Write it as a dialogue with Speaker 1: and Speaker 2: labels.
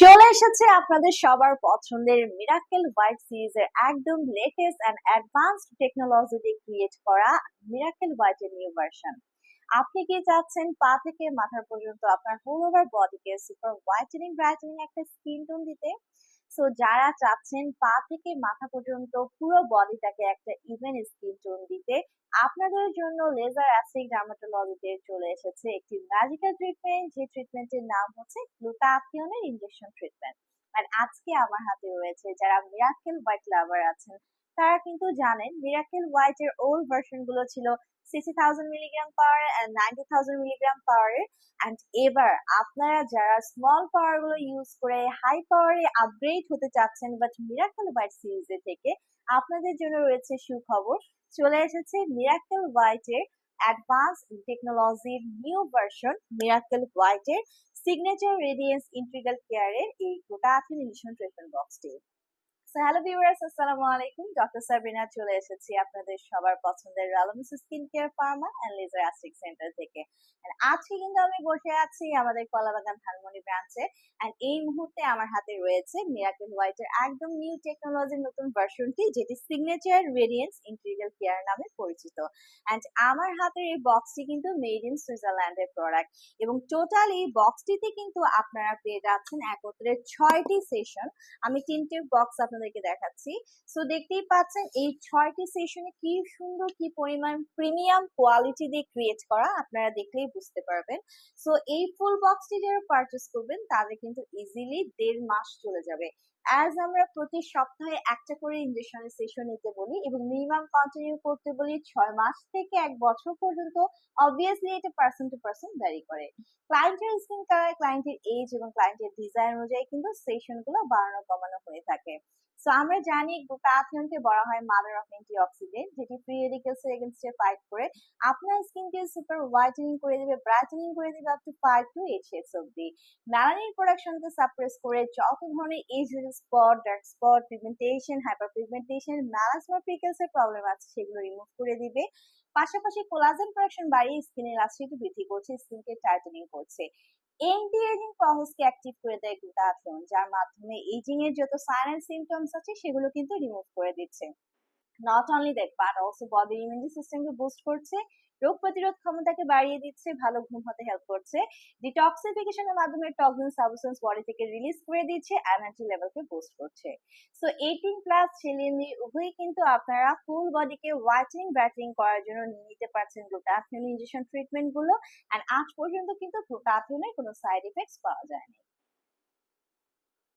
Speaker 1: চলে এসেছে আপনাদের সবার পছন্দের মিরাকেল হোয়াইট সিরিজের একদম লেটেস্ট অ্যান্ড অ্যাডভান্সড টেকনোলজি দিয়ে ক্রিয়েট করা মিরাকেল হোয়াইটের নিউ ভার্সন আপনি কি চাচ্ছেন পা থেকে মাথার পর্যন্ত আপনার হোল ওভার বডিকে সুপার হোয়াইটেনিং ব্রাইটেনিং একটা স্কিন টোন দিতে? সো যারা চাচ্ছেন পা থেকে মাথা পর্যন্ত পুরো বডিটাকে একটা ইভেন স্কিন টোন দিতে আপনাদের জন্য লেজার অ্যাসিড ডার্মাটোলজিতে চলে এসেছে একটি ম্যাজিক্যাল ট্রিটমেন্ট যে ট্রিটমেন্টের নাম হচ্ছে গ্লুটাথিয়নের ইনজেকশন ট্রিটমেন্ট আর আজকে আমার হাতে রয়েছে যারা মিরাকেল হোয়াইট লাভার আছেন তারা কিন্তু জানেন মিরাকেল হোয়াইট এর ওল্ড ভার্সনগুলো ছিল sixty thousand milligram power ninety thousand milligram পাওয়ারের অ্যান্ড এবার আপনারা যারা স্মল পাওয়ারগুলো ইউজ করে হাই পাওয়ারে আপগ্রেড হতে চাচ্ছেন বাট মিরাকেল হোয়াইট সিরিজে থেকে, আপনাদের জন্য রয়েছে সুখবর। চলে এসেছে মিরাকেল হোয়াইটের অ্যাডভান্স টেকনোলজির নিউ ভার্সন মিরাকেল হোয়াইটের সিগনেচার রেডিয়েন্স ইন্ট্রিগাল কেয়ারের এই গ্লুটাথিন ইলিশন ট্রিটমেন্ট বক্সটি হ্যালো ভিউয়ার্স আসসালামু আলাইকুম ডক্টর সাবিনা চলে এসেছি আপনাদের সবার পছন্দের রালামিস skin care pharma and laser aesthetic centre থেকে। আজকে কিন্তু আমি বসে আছি আমাদের কলাবাগান ধানমন্ডি ব্রাঞ্চে এন্ড এই মুহূর্তে আমার হাতে রয়েছে মিরাকেল হোয়াইটের একদম নিউ টেকনোলজির নতুন ভার্সনটি যেটি সিগনেচার রেডিয়েন্স ইন্টিরিয়াল কেয়ার নামে পরিচিত। এন্ড আমার হাতের এই বক্সটি কিন্তু মেড ইন সুইজারল্যান্ডের প্রোডাক্ট এবং টোটাল এই বক্সটিতে কিন্তু আপনারা পেয়ে যাচ্ছেন একত্রে ছয়টি সেশন আমি তিনটে বক্স আপনাদেরকে দেখাচ্ছি। সো দেখতেই পাচ্ছেন এই ছয়টি সেশনে কি সুন্দর, কি পরিমাণ প্রিমিয়াম কোয়ালিটি দিয়ে ক্রিয়েট করা আপনারা দেখলেই বুঝতে পারবেন। সো এই ফুল বক্সটি যারা পারচেস করবেন, তাদের কিন্তু ইজিলি দেড় মাস চলে যাবে। অ্যাজ আমরা প্রতি সপ্তাহে একটা করে ইঞ্জেকশনের সেশন নিতে বলি এবং মিনিমাম কন্টিনিউ করতে বলি ছয় মাস থেকে এক বছর পর্যন্ত অবভিয়াসলি এটা পার্সন টু পার্সন ভ্যারি করে। ক্লায়েন্টের স্কিন কালার ক্লায়েন্টের এজ এবং ক্লায়েন্টের ডিজাইন অনুযায়ী কিন্তু সেশনগুলো বাড়ানো কমানো হয়ে থাকে। সো আমরা জানি গ্লুটাথিয়নকে বলা হয় মাদার অফ অ্যান্টিঅক্সিডেন্ট যেটি ফ্রি রেডিকেলস এর এগেনস্টে ফাইট করে। আপনার স্কিনকে সুপার হোয়াইটেনিং করে দিবে ব্রাইটেনিং করে দিবে up to five to eight shades অব্দি মেলানিন প্রোডাকশনকে সাপ্রেস করে যত ধরনের age spot dark spot pigmentation hyper pigmentation melasma pickles এর প্রবলেম আছে, সেগুলো রিমুভ করে দিবে। পাশাপাশি কোলাজেন প্রোডাকশন বাড়িয়ে স্কিনের ইলাস্টিসিটি বৃদ্ধি করছে স্কিনকে টাইটেনিং করছে। এন্টি এজিং প্রসেসকে অ্যাক্টিভ করে দেয় গ্লুটাথিয়ন যার মাধ্যমে এজিং এর যত সাইন এন্ড সিমটমস আছে, সেগুলো কিন্তু রিমুভ করে দিচ্ছে। Not only that but also body immunity সিস্টেমকে বুস্ট করছে, রোগ প্রতিরোধ ক্ষমতাকে বাড়িয়ে দিচ্ছে, ভালো ঘুম হতে হেল্প করছে ডিটক্সিফিকেশনের মাধ্যমে টক্সিন সাবস্টেন্স বডি থেকে রিলিজ করে দিচ্ছে এনার্জি লেভেলকে বুস্ট করছে। সো এইটিন প্লাস মেয়ে, উভয়ই কিন্তু আপনারা ফুল বডিকে হোয়াইটেনিং ব্রাইটেনিং করার জন্য নিয়ে নিতে পারছেন গ্লুটাথিয়ন ইনজেকশন ট্রিটমেন্টগুলো। এন্ড আজ পর্যন্ত কিন্তু গ্লুটাথিয়নের কোনো সাইড ইফেক্টস পাওয়া যায়নি।